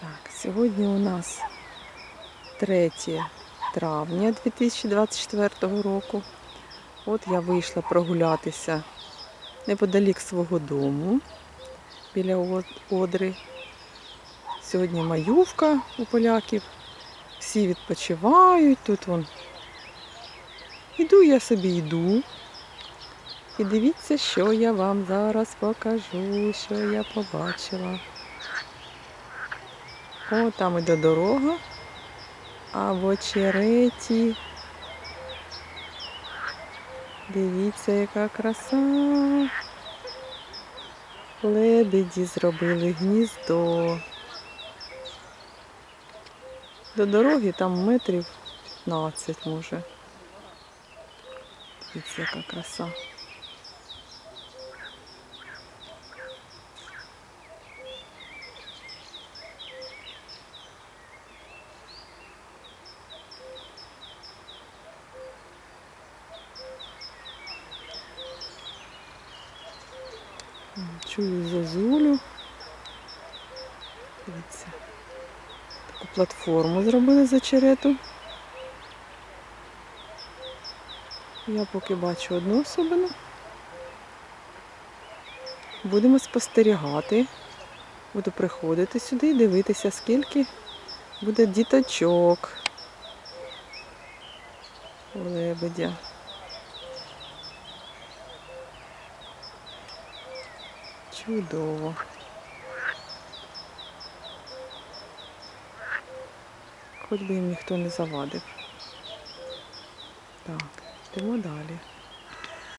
Так, сьогодні у нас 3 травня 2024 року. От я вийшла прогулятися неподалік свого дому біля Одри. Сьогодні маювка у поляків. Всі відпочивають. Тут вон. Іду я собі йду. І дивіться, що я вам зараз покажу, що я побачила. О, там іде дорога. А в очереті. Дивіться, яка краса. Лебеді зробили гніздо. До дороги там метрів 15 може. Дивіться, яка краса. Чую зозулю. Дивіться. Таку платформу зробили з очерету. Я поки бачу одну особину. Будемо спостерігати. Буду приходити сюди і дивитися, скільки буде діточок. Лебедя. Чудово. Хоч би їм ніхто не завадив. Так, йдемо далі.